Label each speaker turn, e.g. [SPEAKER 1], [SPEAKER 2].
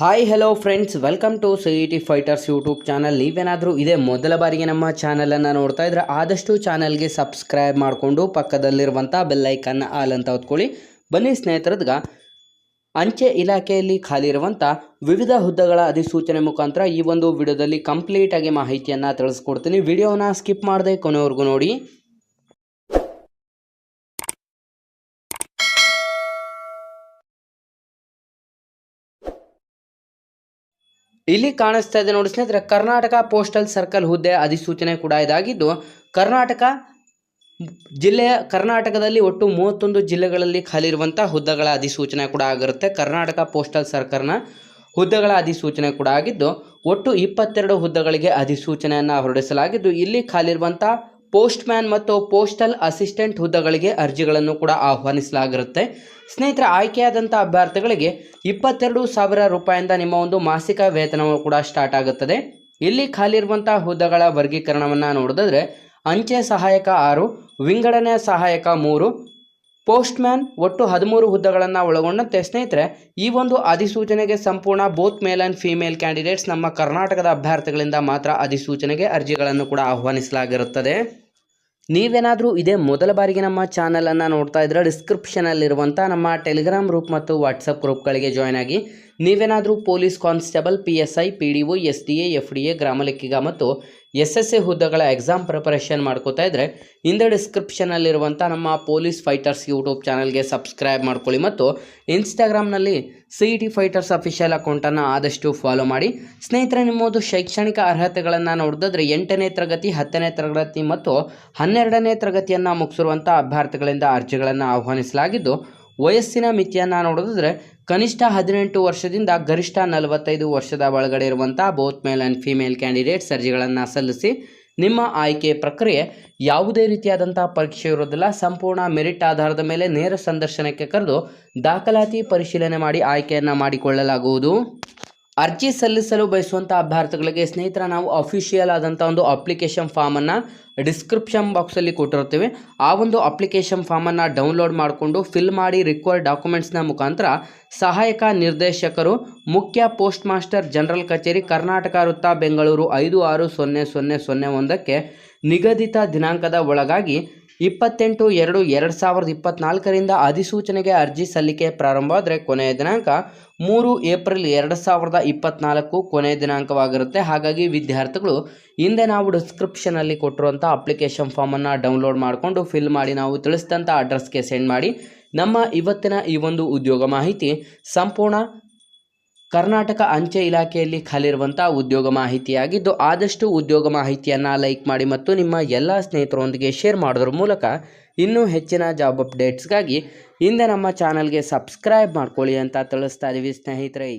[SPEAKER 1] Hi hello friends welcome to C E T fighters YouTube channel ನೀವೇನಾದರೂ ಇದೇ ಮೊದಲ ಬಾರಿಗೆ ನಮ್ಮ ಚಾನಲನ್ನು ನೋಡ್ತಾ ಇದ್ರೆ ಆದಷ್ಟು ಚಾನಲ್ಗೆ ಸಬ್ಸ್ಕ್ರೈಬ್ ಮಾಡಿಕೊಂಡು ಪಕ್ಕದಲ್ಲಿರುವಂಥ ಬೆಲ್ಲೈಕನ್ನ ಆಲ್ ಅಂತ ಹೊತ್ಕೊಳ್ಳಿ. ಬನ್ನಿ ಸ್ನೇಹಿತರದ್ಗ, ಅಂಚೆ ಇಲಾಖೆಯಲ್ಲಿ ಖಾಲಿ ಇರುವಂಥ ವಿವಿಧ ಹುದ್ದೆಗಳ ಅಧಿಸೂಚನೆ ಮುಖಾಂತರ ಈ ಒಂದು ವಿಡಿಯೋದಲ್ಲಿ ಕಂಪ್ಲೀಟಾಗಿ ಮಾಹಿತಿಯನ್ನು ತಿಳಿಸ್ಕೊಡ್ತೀನಿ. ವಿಡಿಯೋನ ಸ್ಕಿಪ್ ಮಾಡದೆ ಕೊನೆವರೆಗೂ ನೋಡಿ. ಇಲ್ಲಿ ಕಾಣಿಸ್ತಾ ಇದೆ ನೋಡಿ ಸ್ನೇಹಿತರೆ, ಕರ್ನಾಟಕ ಪೋಸ್ಟಲ್ ಸರ್ಕಲ್ ಹುದ್ದೆ ಅಧಿಸೂಚನೆ ಕೂಡ ಇದಾಗಿದ್ದು, ಕರ್ನಾಟಕ ಜಿಲ್ಲೆಯ ಕರ್ನಾಟಕದಲ್ಲಿ ಒಟ್ಟು ಮೂವತ್ತೊಂದು ಜಿಲ್ಲೆಗಳಲ್ಲಿ ಖಾಲಿ ಇರುವಂಥ ಹುದ್ದೆಗಳ ಅಧಿಸೂಚನೆ ಕೂಡ ಆಗಿರುತ್ತೆ. ಕರ್ನಾಟಕ ಪೋಸ್ಟಲ್ ಸರ್ಕಲ್ನ ಹುದ್ದೆಗಳ ಅಧಿಸೂಚನೆ ಕೂಡ ಆಗಿದ್ದು, ಒಟ್ಟು ಇಪ್ಪತ್ತೆರಡು ಹುದ್ದೆಗಳಿಗೆ ಅಧಿಸೂಚನೆಯನ್ನು ಹೊರಡಿಸಲಾಗಿದ್ದು, ಇಲ್ಲಿ ಖಾಲಿರುವಂಥ ಪೋಸ್ಟ್ ಮ್ಯಾನ್ ಮತ್ತು ಪೋಸ್ಟಲ್ ಅಸಿಸ್ಟೆಂಟ್ ಹುದ್ದೆಗಳಿಗೆ ಅರ್ಜಿಗಳನ್ನು ಕೂಡ ಆಹ್ವಾನಿಸಲಾಗಿರುತ್ತೆ. ಸ್ನೇಹಿತರೆ, ಆಯ್ಕೆಯಾದಂಥ ಅಭ್ಯರ್ಥಿಗಳಿಗೆ ಇಪ್ಪತ್ತೆರಡು ಸಾವಿರ ರೂಪಾಯಿಂದ ನಿಮ್ಮ ಒಂದು ಮಾಸಿಕ ವೇತನವು ಕೂಡ ಸ್ಟಾರ್ಟ್ ಆಗುತ್ತದೆ. ಇಲ್ಲಿ ಖಾಲಿ ಖಾಲಿರುವಂಥ ಹುದ್ದೆಗಳ ವರ್ಗೀಕರಣವನ್ನು ನೋಡಿದ್ರೆ ಅಂಚೆ ಸಹಾಯಕ ಆರು, ವಿಂಗಡನೆ ಸಹಾಯಕ ಮೂರು ಪೋಸ್ಟ್ ಮ್ಯಾನ್ ಒಟ್ಟು ಹದಿಮೂರು ಹುದ್ದೆಗಳನ್ನು ಒಳಗೊಂಡಂತೆ ಸ್ನೇಹಿತರೆ, ಈ ಒಂದು ಅಧಿಸೂಚನೆಗೆ ಸಂಪೂರ್ಣ both male and female candidates ನಮ್ಮ ಕರ್ನಾಟಕದ ಅಭ್ಯರ್ಥಿಗಳಿಂದ ಮಾತ್ರ ಅಧಿಸೂಚನೆಗೆ ಅರ್ಜಿಗಳನ್ನು ಕೂಡ ಆಹ್ವಾನಿಸಲಾಗಿರುತ್ತದೆ. ನೀವೇನಾದರೂ ಇದೇ ಮೊದಲ ಬಾರಿಗೆ ನಮ್ಮ ಚಾನಲನ್ನು ನೋಡ್ತಾ ಇದ್ರೆ ಡಿಸ್ಕ್ರಿಪ್ಷನಲ್ಲಿರುವಂಥ ನಮ್ಮ ಟೆಲಿಗ್ರಾಮ್ ಗ್ರೂಪ್ ಮತ್ತು ವಾಟ್ಸಪ್ ಗ್ರೂಪ್ಗಳಿಗೆ ಜಾಯ್ನ್ ಆಗಿ ನೀವೇನಾದರೂ police constable, P S I, P D O, S D A, F D A, ಗ್ರಾಮ ಲೆಕ್ಕಿಗ ಮತ್ತು ಎಸ್ ಎಸ್ ಎ ಹುದ್ದೆಗಳ ಎಕ್ಸಾಮ್ ಪ್ರಿಪರೇಷನ್ ಮಾಡ್ಕೋತಾ ಇದ್ದರೆ ಇಂದ ಡಿಸ್ಕ್ರಿಪ್ಷನಲ್ಲಿರುವಂಥ ನಮ್ಮ ಪೊಲೀಸ್ ಫೈಟರ್ಸ್ ಯೂಟ್ಯೂಬ್ ಚಾನಲ್ಗೆ ಸಬ್ಸ್ಕ್ರೈಬ್ ಮಾಡ್ಕೊಳ್ಳಿ ಮತ್ತು ಇನ್ಸ್ಟಾಗ್ರಾಮ್ನಲ್ಲಿ C E T fighters official ಅಕೌಂಟನ್ನು ಆದಷ್ಟು ಫಾಲೋ ಮಾಡಿ. ಸ್ನೇಹಿತರೆ, ನಿಮ್ಮದು ಶೈಕ್ಷಣಿಕ ಅರ್ಹತೆಗಳನ್ನು ನೋಡಿದ್ರೆ ಎಂಟನೇ ತರಗತಿ, ಹತ್ತನೇ ತರಗತಿ ಮತ್ತು ಹನ್ನೆರಡನೇ ತರಗತಿಯನ್ನು ಮುಗಿಸಿರುವಂಥ ಅಭ್ಯರ್ಥಿಗಳಿಂದ ಅರ್ಜಿಗಳನ್ನು ಆಹ್ವಾನಿಸಲಾಗಿದ್ದು ವಯಸ್ಸಿನ ಮಿತಿಯನ್ನು ನೋಡೋದಾದ್ರೆ ಕನಿಷ್ಠ ಹದಿನೆಂಟು ವರ್ಷದಿಂದ ಗರಿಷ್ಠ ನಲವತ್ತೈದು ವರ್ಷದ ಒಳಗಡೆ ಇರುವಂಥ both male and female candidate ಅರ್ಜಿಗಳನ್ನು ಸಲ್ಲಿಸಿ ನಿಮ್ಮ ಆಯ್ಕೆ ಪ್ರಕ್ರಿಯೆ ಯಾವುದೇ ರೀತಿಯಾದಂಥ ಪರೀಕ್ಷೆ ಇರೋದಿಲ್ಲ. ಸಂಪೂರ್ಣ ಮೆರಿಟ್ ಆಧಾರದ ಮೇಲೆ ನೇರ ಸಂದರ್ಶನಕ್ಕೆ ಕರೆದು ದಾಖಲಾತಿ ಪರಿಶೀಲನೆ ಮಾಡಿ ಆಯ್ಕೆಯನ್ನು ಮಾಡಿಕೊಳ್ಳಲಾಗುವುದು. ಅರ್ಜಿ ಸಲ್ಲಿಸಲು ಬಯಸುವಂಥ ಅಭ್ಯರ್ಥಿಗಳಿಗೆ ಸ್ನೇಹಿತರ, ನಾವು ಅಫಿಷಿಯಲ್ ಆದಂಥ ಒಂದು ಅಪ್ಲಿಕೇಶನ್ ಫಾರ್ಮನ್ನು ಡಿಸ್ಕ್ರಿಪ್ಷನ್ ಬಾಕ್ಸಲ್ಲಿ ಕೊಟ್ಟಿರ್ತೀವಿ ಆ ಒಂದು ಅಪ್ಲಿಕೇಶನ್ ಫಾರ್ಮನ್ನು ಡೌನ್ಲೋಡ್ ಮಾಡಿಕೊಂಡು ಫಿಲ್ ಮಾಡಿ ರಿಕ್ವೈರ್ಡ್ ಡಾಕ್ಯುಮೆಂಟ್ಸ್ನ ಮುಖಾಂತರ ಸಹಾಯಕ ನಿರ್ದೇಶಕರು, ಮುಖ್ಯ ಪೋಸ್ಟ್ ಮಾಸ್ಟರ್ ಜನರಲ್ ಕಚೇರಿ, ಕರ್ನಾಟಕ ವೃತ್ತ, ಬೆಂಗಳೂರು ಐದು ಆರು ಸೊನ್ನೆ ಸೊನ್ನೆ ಸೊನ್ನೆ ಒಂದಕ್ಕೆ ನಿಗದಿತ ದಿನಾಂಕದ ಒಳಗಾಗಿ ಇಪ್ಪತ್ತೆಂಟು ಎರಡು ಎರಡು ಸಾವಿರದ ಇಪ್ಪತ್ನಾಲ್ಕರಿಂದ ಅಧಿಸೂಚನೆಗೆ ಅರ್ಜಿ ಸಲ್ಲಿಕೆ ಪ್ರಾರಂಭವಾದರೆ ಕೊನೆಯ ದಿನಾಂಕ ಮೂರು ಏಪ್ರಿಲ್ ಎರಡು ಸಾವಿರದ ಇಪ್ಪತ್ನಾಲ್ಕು ಕೊನೆಯ ದಿನಾಂಕವಾಗಿರುತ್ತೆ. ಹಾಗಾಗಿ ವಿದ್ಯಾರ್ಥಿಗಳು ಹಿಂದೆ ನಾವು ಡಿಸ್ಕ್ರಿಪ್ಷನಲ್ಲಿ ಕೊಟ್ಟಿರುವಂಥ ಅಪ್ಲಿಕೇಶನ್ ಫಾರ್ಮನ್ನು ಡೌನ್ಲೋಡ್ ಮಾಡಿಕೊಂಡು ಫಿಲ್ ಮಾಡಿ ನಾವು ತಿಳಿಸಿದಂಥ ಅಡ್ರೆಸ್ಗೆ ಸೆಂಡ್ ಮಾಡಿ. ನಮ್ಮ ಇವತ್ತಿನ ಈ ಒಂದು ಉದ್ಯೋಗ ಮಾಹಿತಿ ಸಂಪೂರ್ಣ ಕರ್ನಾಟಕ ಅಂಚೆ ಇಲಾಖೆಯಲ್ಲಿ ಖಾಲಿರುವಂಥ ಉದ್ಯೋಗ ಮಾಹಿತಿಯಾಗಿದ್ದು ಆದಷ್ಟು ಉದ್ಯೋಗ ಮಾಹಿತಿಯನ್ನು ಲೈಕ್ ಮಾಡಿ ಮತ್ತು ನಿಮ್ಮ ಎಲ್ಲ ಸ್ನೇಹಿತರೊಂದಿಗೆ ಶೇರ್ ಮಾಡೋದ್ರ ಮೂಲಕ ಇನ್ನೂ ಹೆಚ್ಚಿನ ಜಾಬ್ ಅಪ್ಡೇಟ್ಸ್ಗಾಗಿ ಹಿಂದೆ ನಮ್ಮ ಚಾನಲ್ಗೆ ಸಬ್ಸ್ಕ್ರೈಬ್ ಮಾಡ್ಕೊಳ್ಳಿ ಅಂತ ತಿಳಿಸ್ತಾ ಇದ್ದೀವಿ ಸ್ನೇಹಿತರೆ.